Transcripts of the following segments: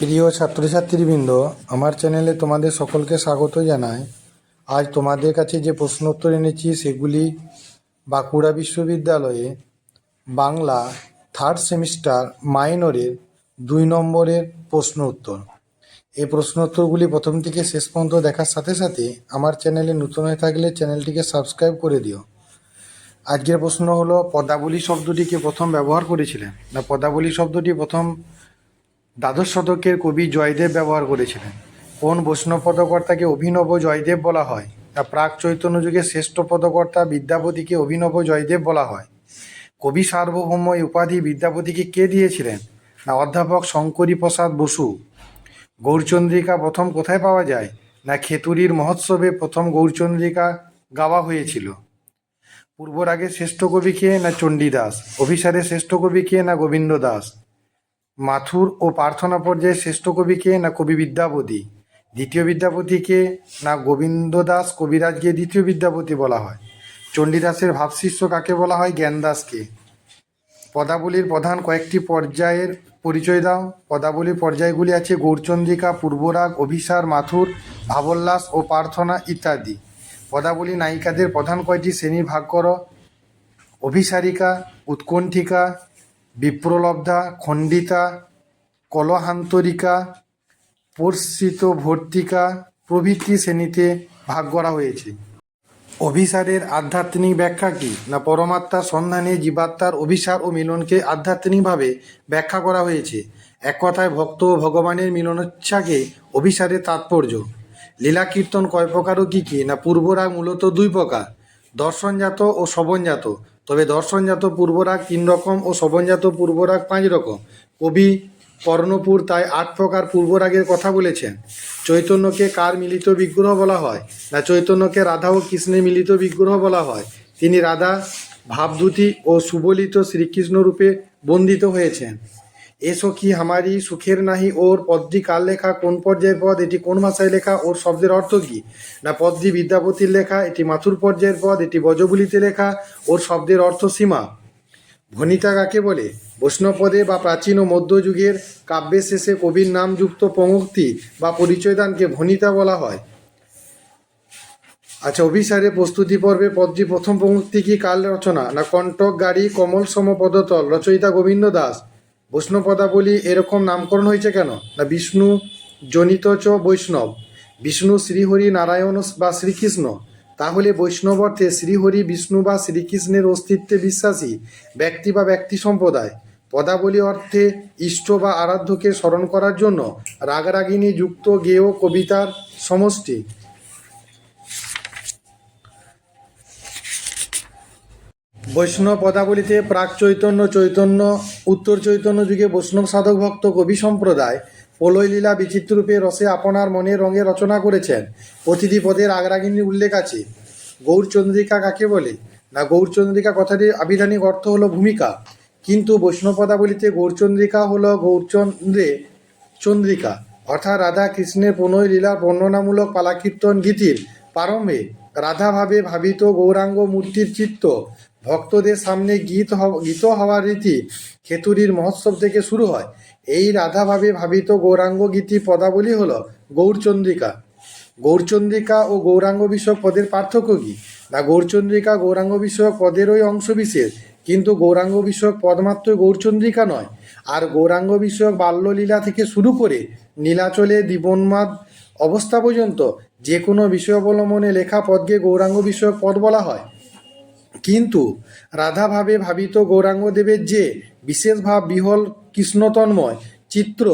প্রিয় ছাত্রছাত্রীবৃন্দ, আমার চ্যানেলে তোমাদের সকলকে স্বাগত জানাই। আজ তোমাদের কাছে যে প্রশ্নোত্তর এনেছি, সেগুলি বাঁকুড়া বিশ্ববিদ্যালয়ে বাংলা থার্ড সেমিস্টার মাইনরের দুই নম্বরের প্রশ্ন উত্তর এই প্রশ্ন উত্তরগুলি প্রথম থেকে শেষ পর্যন্ত দেখার সাথে সাথে আমার চ্যানেলে নতুন হয়ে থাকলে চ্যানেলটিকে সাবস্ক্রাইব করে দিও। আজকের প্রশ্ন হলো, পদাবলী শব্দটিকে প্রথম ব্যবহার করেছিলেন? না, পদাবলী শব্দটি প্রথম দ্বাদশ শতকের কবি জয়দেব ব্যবহার করেছিলেন। কোন বৈষ্ণব পদকর্তাকে অভিনব জয়দেব বলা হয়? তা প্রাক চৈতন্য যুগের শ্রেষ্ঠ পদকর্তা বিদ্যাপতিকে অভিনব জয়দেব বলা হয়। কবি সার্বভৌম এই উপাধি বিদ্যাপতিকে কে দিয়েছিলেন? না অধ্যাপক শঙ্করী প্রসাদ বসু? গৌরচন্দ্রিকা প্রথম কোথায় পাওয়া যায়? না খেতুরির মহোৎসবে প্রথম গৌরচন্দ্রিকা গাওয়া হয়েছিল? পূর্বরাগের শ্রেষ্ঠ কবি কে? না চণ্ডীদাস? অভিসারের শ্রেষ্ঠ কবি কে? না গোবিন্দ দাস? মাথুর ও প্রার্থনা পর্যায়ে শ্রেষ্ঠ কবিকে না কবি বিদ্যাপতি? দ্বিতীয় বিদ্যাপতিকে না গোবিন্দ দাস কবিরাজকে দ্বিতীয় বিদ্যাপতি বলা হয়? চণ্ডীদাসের ভাবশিষ্য কাকে বলা হয়? জ্ঞানদাসকে। পদাবলীর প্রধান কয়েকটি পর্যায়ের পরিচয় দাও। পদাবলীর পর্যায়গুলি আছে গৌরচন্দ্রিকা, পূর্বরাগ, অভিসার, মাথুর, ভাবল্লাস ও প্রার্থনা ইত্যাদি। পদাবলী নায়িকাদের প্রধান কয়টি শ্রেণি ভাগ করো? অভিসারিকা, উৎকণ্ঠিকা বিপ্রলব্ধা, খণ্ডিতা, কলহান্তরিকা পর্ষিত ভর্তিকা প্রভৃতি শ্রেণীতে ভাগ করা হয়েছে। অভিসারের আধ্যাত্মিক ব্যাখ্যা কি না পরমাত্মার সন্ধানে জীবাত্মার অভিসার ও মিলনকে আধ্যাত্মিকভাবে ব্যাখ্যা করা হয়েছে? এক কথায় ভক্ত ও ভগবানের মিলনোচ্ছাকে অভিসারের তাৎপর্য। লীলা কীর্তন কয় প্রকার ও কী কী না পূর্বরাগ মূলত দুই প্রকার। দর্শনজাত ও শবনজাত। তবে দর্শনজাত পূর্বরাগ তিন রকম ও শবনজাত পূর্বরাগ পাঁচ রকম। কবি কর্ণপুর তাই আট প্রকার পূর্বরাগের কথা বলেছেন। চৈতন্যকে কার মিলিত বিগ্রহ বলা হয়? না, চৈতন্যকে রাধা ও কৃষ্ণের মিলিত বিগ্রহ বলা হয়। তিনি রাধা ভাবদূতি ও সুবলিত শ্রীকৃষ্ণরূপে বন্দিত হয়েছেন। এসো কি হামারি সুখের নাহি? ওর পদটি কার লেখা? কোন পর্যায়ের পদ? এটি কোন ভাষায় লেখা? ওর শব্দের অর্থ কি? না পদটি বিদ্যাপতির লেখা? এটি মাথুর পর্যায়ের পদ? এটি বজবুলিতে লেখা? ওর শব্দের অর্থ সীমা। ভনিতা কাকে বলে? বৈষ্ণবপদে বা প্রাচীন ও মধ্যযুগের কাব্যের শেষে কবির নামযুক্ত পঙ্ক্তি বা পরিচয়দানকে ভনিতা বলা হয়। আচ্ছা অভিসারে প্রস্তুতি পর্বে পদটি প্রথম পঙ্ক্তি কি? কাল রচনা? না, কণ্টক গাড়ি, কমল সম পদতল রচয়িতা গোবিন্দ দাস। বৈষ্ণবপদাবলী এরকম নামকরণ হয়েছে কেন? না বিষ্ণু জনিত চ বৈষ্ণব। বিষ্ণু শ্রীহরি নারায়ণ বা শ্রীকৃষ্ণ। তাহলে বৈষ্ণব অর্থে শ্রীহরি, বিষ্ণু বা শ্রীকৃষ্ণের অস্তিত্বে বিশ্বাসী ব্যক্তি বা ব্যক্তি সম্প্রদায়। পদাবলী অর্থে ইষ্ট বা আরাধ্যকে স্মরণ করার জন্য রাগরাগিনী, যুক্ত, গেয়, কবিতার সমষ্টি। বৈষ্ণব পদাবলীতে প্রাক চৈতন্য চৈতন্য, উত্তর চৈতন্য যুগে বৈষ্ণব সাধক ভক্ত কবি সম্প্রদায় প্রলয় লীলা বিচিত্ররূপে রসে আপনার মনে রঙে রচনা করেছেন। প্রতিটি পদের আগরাগিনীর উল্লেখ আছে। গৌরচন্দ্রিকা কাকে বলে? না গৌরচন্দ্রিকা কথাটির আবিধানিক অর্থ হলো ভূমিকা। কিন্তু বৈষ্ণব পদাবলীতে গৌরচন্দ্রিকা হলো গৌরচন্দ্রে চন্দ্রিকা। অর্থাৎ রাধা কৃষ্ণের প্রণয় লীলা বর্ণনামূলক পালাকীর্তন গীতির প্রারম্ভে রাধাভাবে ভাবিত গৌরাঙ্গ মূর্তির চিত্ত ভক্তদের সামনে গীত গীত হওয়ার রীতি খেতুরির মহোৎসব থেকে শুরু হয়। এই রাধাভাবে ভাবিত গৌরাঙ্গ গীতি পদাবলী হল গৌরচন্দ্রিকা। গৌরচন্দ্রিকা ও গৌরাঙ্গ বিষয়ক পদের পার্থক্য কী? না, গৌরচন্দ্রিকা গৌরাঙ্গ বিষয়ক পদেরই অংশ বিশেষ, কিন্তু গৌরাঙ্গ বিষয়ক পদমাত্র গৌরচন্দ্রিকা নয়। আর গৌরাঙ্গ বিষয়ক বাল্যলীলা থেকে শুরু করে নীলাচলে দিবন্মাদ অবস্থা পর্যন্ত যে কোনো বিষয় অবলম্বনে লেখা পদকে গৌরাঙ্গ বিষয়ক পদ বলা হয়। কিন্তু রাধাভাবে ভাবিত গৌরাঙ্গদেবের যে বিশেষ ভাব বিহল কৃষ্ণতন্ময় চিত্র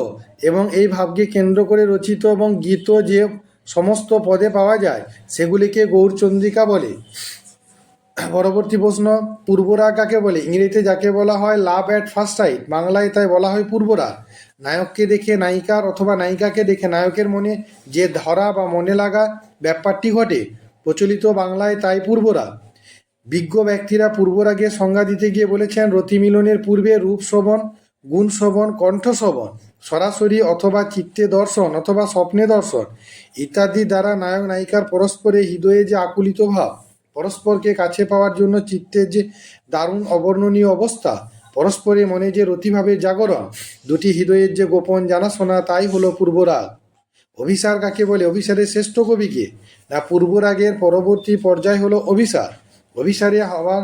এবং এই ভাবকে কেন্দ্র করে রচিত এবং গীত যে সমস্ত পদে পাওয়া যায়, সেগুলিকে গৌরচন্দ্রিকা বলে। পরবর্তী প্রশ্ন, পূর্বরা কাকে বলে? ইংরেজিতে যাকে বলা হয় লাভ অ্যাট ফার্স্ট সাইট বাংলায় তাই বলা হয় পূর্বরা। নায়ককে দেখে নায়িকার অথবা নায়িকাকে দেখে নায়কের মনে যে ধরা বা মনে লাগা ব্যাপারটি ঘটে, প্রচলিত বাংলায় তাই পূর্বরাগ বিজ্ঞ ব্যক্তিরা পূর্বরাগের সংজ্ঞা দিতে গিয়ে বলেছেন রতিমিলনের পূর্বে রূপ শ্রবণ, গুণ শ্রবণ, কণ্ঠ শ্রবণ, সরাসরি অথবা চিত্তে দর্শন অথবা স্বপ্নে দর্শন ইত্যাদি দ্বারা নায়ক নায়িকার পরস্পরে হৃদয়ে যে আকুলিত ভাব, পরস্পরকে কাছে পাওয়ার জন্য চিত্তের যে দারুণ অবর্ণনীয় অবস্থা, পরস্পরে মনে যে রতিভাবের জাগরণ, দুটি হৃদয়ের যে গোপন জানাশোনা, তাই হলো পূর্বরাগ। অভিসার কাকে বলে? অভিসারের শ্রেষ্ঠ কবিকে না, পূর্বরাগের পরবর্তী পর্যায় হলো অভিসার। অভিসারে হওয়ার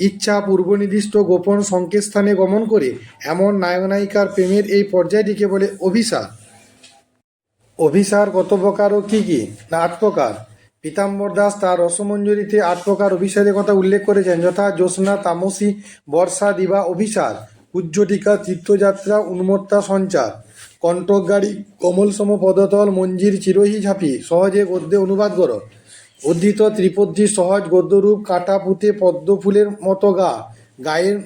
ইচ্ছা পূর্বনির্দিষ্ট গোপন সংকেত স্থানে গমন করে এমন নায়ক নায়িকার প্রেমের এই পর্যায়টিকে বলে অভিসার। অভিসার কত প্রকার ও কী কী? না, আট প্রকার। পীতাম্বর দাস তার রসমঞ্জরিতে আট প্রকার অভিসারের কথা উল্লেখ করেছেন। যথা জ্যোৎস্না, তামসী, বর্ষা, দিবা, অভিসার উজ্জ্বটিকা তীর্থযাত্রা, উন্মত্তা, সঞ্চার কণ্টক গাড়ি কমলসম পদতল, মঞ্জির চিরহি ঝাঁপি, সহজে গদ্যে অনুবাদ করো। উদ্ধৃত ত্রিপদী সহজ গদ্যরূপ কাটা পুঁতে পদ্ম ফুলের মতো গা, গায়ের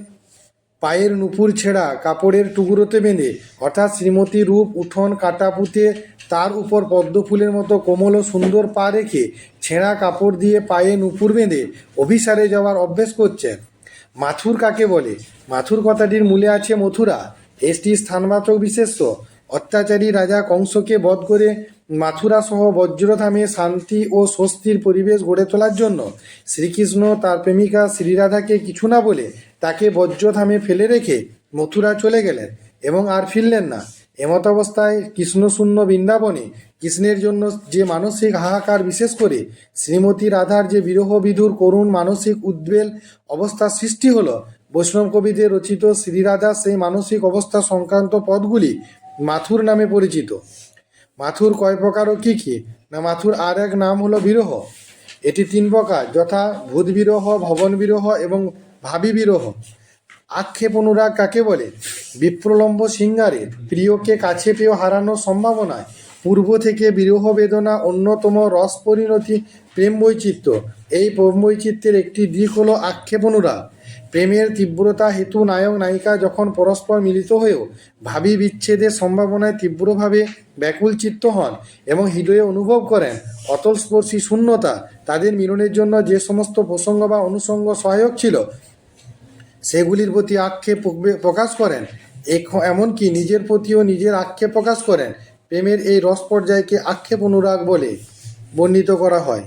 পায়ের নুপুর ছেঁড়া, কাপড়ের টুকরোতে বেঁধে, অর্থাৎ শ্রীমতী রূপ উঠোন কাটা পুঁতে তার উপর পদ্ম ফুলের মতো কোমল ও সুন্দর পা রেখে ছেঁড়া কাপড় দিয়ে পায়ে নুপুর বেঁধে অভিসারে যাওয়ার অভ্যেস করছেন। মাথুর কাকে বলে? মাথুর কথাটির মূলে আছে মথুরা। এসটি স্থানমাত্র বিশেষ্য। অত্যাচারী রাজা কংসকে বধ করে মাথুরা সহ বজ্রধামে শান্তি ও স্বস্তির পরিবেশ গড়ে তোলার জন্য শ্রীকৃষ্ণ তার প্রেমিকা শ্রীরাধাকে কিছু না বলে তাকে বজ্রধামে ফেলে রেখে মথুরা চলে গেলেন এবং আর ফিরলেন না। এমত অবস্থায় কৃষ্ণশূন্য বৃন্দাবনে কৃষ্ণের জন্য যে মানসিক হাহাকার বিশেষ করে শ্রীমতী রাধার যে বিরহ বিধুর করুণ মানসিক উদ্বেল অবস্থার সৃষ্টি হলো, বৈষ্ণব কবিদের রচিত শ্রীরাধার সেই মানসিক অবস্থা সংক্রান্ত পদগুলি মাথুর নামে পরিচিত। মাথুর কয় প্রকার ও কী কী? না, মাথুর আর এক নাম হলো বিরহ। এটি তিন প্রকার, যথা ভূত বিরহ ভবন বিরহ এবং ভাবি বিরহ আক্ষেপ অনুরাগ কাকে বলে? বিপ্রলম্ব সিঙ্গারে প্রিয়কে কাছে পেয়েও হারানোর সম্ভাবনায়। পূর্ব থেকে বিরহ বেদনা, অন্যতম রস পরিণতি, প্রেম বৈচিত্র্য। এই প্রেম বৈচিত্র্যের একটি দিক হলো আক্ষেপ অনুরাগ। প্রেমের তীব্রতা, হেতু, নায়ক, নায়িকা যখন পরস্পর মিলিত হয়েও ভাবি বিচ্ছেদের সম্ভাবনায় তীব্রভাবে ব্যাকুল চিত্ত হন এবং হৃদয়ে অনুভব করেন, অতলস্পর্শী শূন্যতা, তাদের মিলনের জন্য যে সমস্ত প্রসঙ্গ বা অনুষঙ্গ সহায়ক ছিল, সেগুলির প্রতি আক্ষেপ প্রকাশ করেন। এমনকি নিজের প্রতিও নিজের আক্ষেপ প্রকাশ করেন। প্রেমের এই রস পর্যায়কে আক্ষেপ অনুরাগ বলে বর্ণিত করা হয়।